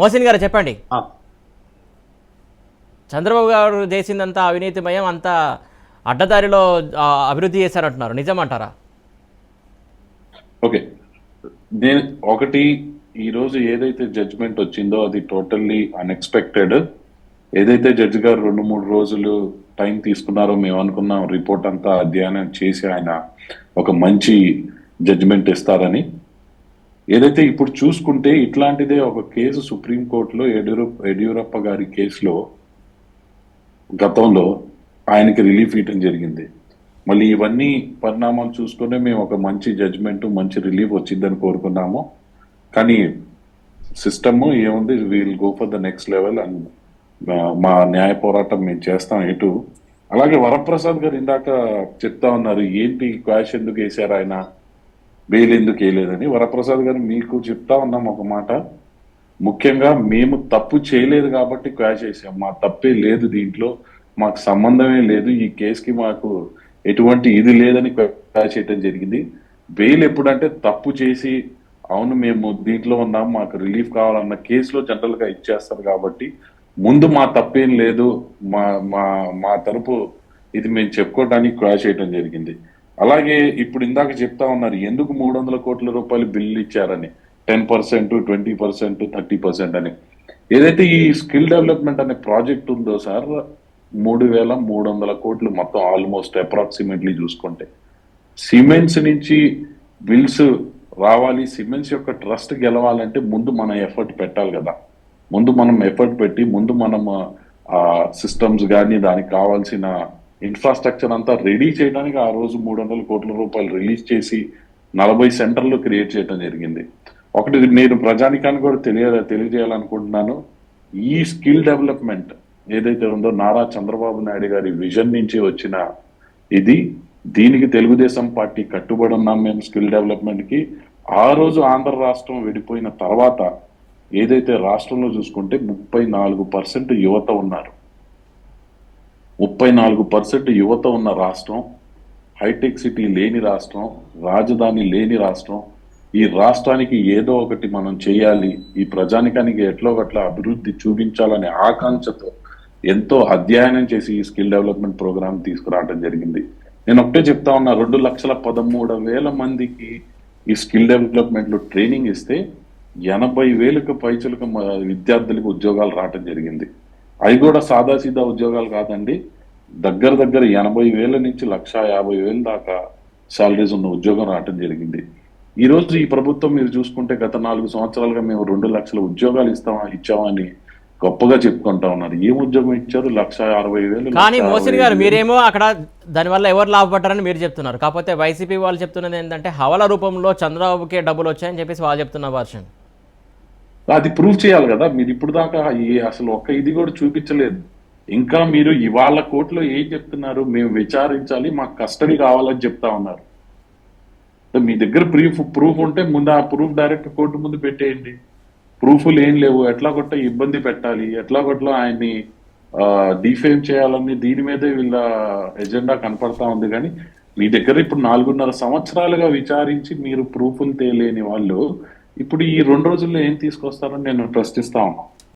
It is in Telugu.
మోసిన్ గారు చెప్పండి. చంద్రబాబు గారు చేసిందంతా అవినీతిమయం అంతా అడ్డదారిలో అభివృద్ధి చేశారంటున్నారు. నిజమంటారా? ఓకే. నేను ఒకటి ఈ రోజు ఏదైతే జడ్జ్మెంట్ వచ్చిందో అది టోటల్లీ అన్ఎక్స్పెక్టెడ్. ఏదైతే జడ్జి గారు రెండు మూడు రోజులు టైం తీసుకున్నారో మేము అనుకున్నాం రిపోర్ట్ అంతా అధ్యయనం చేసి ఆయన ఒక మంచి జడ్జిమెంట్ ఇస్తారని. ఏదైతే ఇప్పుడు చూసుకుంటే ఇట్లాంటిదే ఒక కేసు సుప్రీంకోర్టులో యడ్యూరప్ప యడ్యూరప్ప గారి కేసులో గతంలో ఆయనకి రిలీఫ్ ఇవ్వటం జరిగింది. మళ్ళీ ఇవన్నీ పరిణామాలు చూసుకునే మేము ఒక మంచి జడ్జ్మెంట్ మంచి రిలీఫ్ వచ్చిందని కోరుకున్నాము. కానీ సిస్టమ్ ఏముంది? We'll go for the next level and మా న్యాయ పోరాటం మేము చేస్తాం ఎటు అలాగే వరప్రసాద్ గారు ఇందాక చెప్తా ఉన్నారు ఏంటి క్వాష్ ఎందుకు వేశారు ఆయన? బెయిల్ ఎందుకు వేయలేదని వరప్రసాద్ గారు మీకు చెప్తా ఉన్నాం ఒక మాట. ముఖ్యంగా మేము తప్పు చేయలేదు కాబట్టి క్వాష్ చేసాం మా తప్పే లేదు దీంట్లో. మాకు సంబంధమే లేదు. ఈ కేసుకి మాకు ఎటువంటి ఇది లేదని క్వాష్ చేయడం జరిగింది. బెయిల్ ఎప్పుడంటే తప్పు చేసి అవును మేము దీంట్లో ఉన్నాం మాకు రిలీఫ్ కావాలన్న కేసులో జనరల్గా ఇచ్చేస్తారు కాబట్టి ముందు మా తప్పేం లేదు. మా మా మా తరపు ఇది మేము చెప్పుకోవడానికి క్వాష్ చేయడం జరిగింది. అలాగే ఇప్పుడు ఇందాక చెప్తా ఉన్నారు ఎందుకు మూడు వందల కోట్ల రూపాయలు బిల్లు ఇచ్చారని? Ten percent twenty percent thirty percent అని. ఏదైతే ఈ స్కిల్ డెవలప్మెంట్ అనే ప్రాజెక్ట్ ఉందో సార్ మూడు వేల మూడు వందల కోట్లు మొత్తం ఆల్మోస్ట్ అప్రాక్సిమేట్లీ చూసుకుంటే. సిమెంట్స్ నుంచి బిల్స్ రావాలి సిమెంట్స్ యొక్క ట్రస్ట్ గెలవాలంటే ముందు మనం ఎఫర్ట్ పెట్టాలి కదా. ముందు మనం ఎఫర్ట్ పెట్టి ముందు మనం సిస్టమ్స్ కానీ దానికి కావాల్సిన ఇన్ఫ్రాస్ట్రక్చర్ అంతా రెడీ చేయడానికి ఆ రోజు మూడు వందల కోట్ల రూపాయలు రిలీజ్ చేసి నలభై సెంటర్లు క్రియేట్ చేయడం జరిగింది. ఒకటి నేను ప్రజానికాన్ని కూడా తెలియ తెలియజేయాలనుకుంటున్నాను. ఈ స్కిల్ డెవలప్మెంట్ ఏదైతే ఉందో నారా చంద్రబాబు నాయుడు గారి విజన్ నుంచి వచ్చిన ఇది. దీనికి తెలుగుదేశం పార్టీ కట్టుబడి ఉన్నాం మేము స్కిల్ డెవలప్మెంట్కి ఆ రోజు ఆంధ్ర రాష్ట్రం విడిపోయిన తర్వాత ఏదైతే రాష్ట్రంలో చూసుకుంటే ముప్పై నాలుగు పర్సెంట్ యువత ఉన్నారు. ముప్పై నాలుగు పర్సెంట్ యువత ఉన్న రాష్ట్రం హైటెక్ సిటీ లేని రాష్ట్రం రాజధాని లేని రాష్ట్రం. ఈ రాష్ట్రానికి ఏదో ఒకటి మనం చేయాలి ఈ ప్రజానికానికి ఎట్లో ఒకట్లా అభివృద్ధి చూపించాలనే ఆకాంక్షతో ఎంతో అధ్యయనం చేసి ఈ స్కిల్ డెవలప్మెంట్ ప్రోగ్రామ్ తీసుకురావడం జరిగింది. నేను ఒకటే చెప్తా ఉన్నా రెండు లక్షల పదమూడు వేల మందికి ఈ స్కిల్ డెవలప్మెంట్లో ట్రైనింగ్ ఇస్తే ఎనభై వేలకు పైచలకు విద్యార్థులకు ఉద్యోగాలు రావటం జరిగింది. అవి కూడా సాదాసీదా ఉద్యోగాలు కాదండి. దగ్గర దగ్గర ఎనభై వేల నుంచి లక్ష యాభై వేల దాకా సాలరీస్ ఉన్న ఉద్యోగం రావటం జరిగింది. ఈ రోజు ఈ ప్రభుత్వం మీరు చూసుకుంటే గత నాలుగు సంవత్సరాలుగా మేము రెండు లక్షల ఉద్యోగాలు ఇస్తామా ఇచ్చామని గొప్పగా చెప్పుకుంటా ఉన్నారు. ఏం ఉద్యోగం ఇచ్చారు? లక్ష అరవై వేలు కానీ మోసిన్ గారు. మీరేమో అక్కడ దానివల్ల ఎవరు లాభపడ్డారని మీరు చెప్తున్నారు. కాకపోతే వైసీపీ వాళ్ళు చెప్తున్నది ఏంటంటే హవల రూపంలో చంద్రబాబుకే డబ్బులు వచ్చాయని చెప్పేసి వాళ్ళు చెప్తున్న వర్షన్. అది ప్రూవ్ చేయాలి కదా. మీరు ఇప్పుడు దాకా ఈ అసలు ఒక్క ఇది కూడా చూపించలేదు. ఇంకా మీరు ఇవాళ కోర్టులో ఏం చెప్తున్నారు? మేము విచారించాలి మాకు కస్టడీ కావాలని చెప్తా ఉన్నారు. మీ దగ్గర ప్రూఫ్ ప్రూఫ్ ఉంటే ముందు ఆ ప్రూఫ్ డైరెక్ట్ కోర్టు ముందు పెట్టేయండి. ప్రూఫ్లు ఏం లేవు. ఎట్లా కొట్ట ఇబ్బంది పెట్టాలి ఎట్లా కొట్ల ఆయన్ని డిఫేమ్ చేయాలని దీని మీదే వీళ్ళ ఎజెండా కనపడతా ఉంది. కానీ మీ దగ్గర ఇప్పుడు నాలుగున్నర సంవత్సరాలుగా విచారించి మీరు ప్రూఫ్లు తేలేని వాళ్ళు ఇప్పుడు ఈ రెండు రోజుల్లో ఏం తీసుకొస్తారని నేను ప్రశ్నిస్తా ఉన్నాను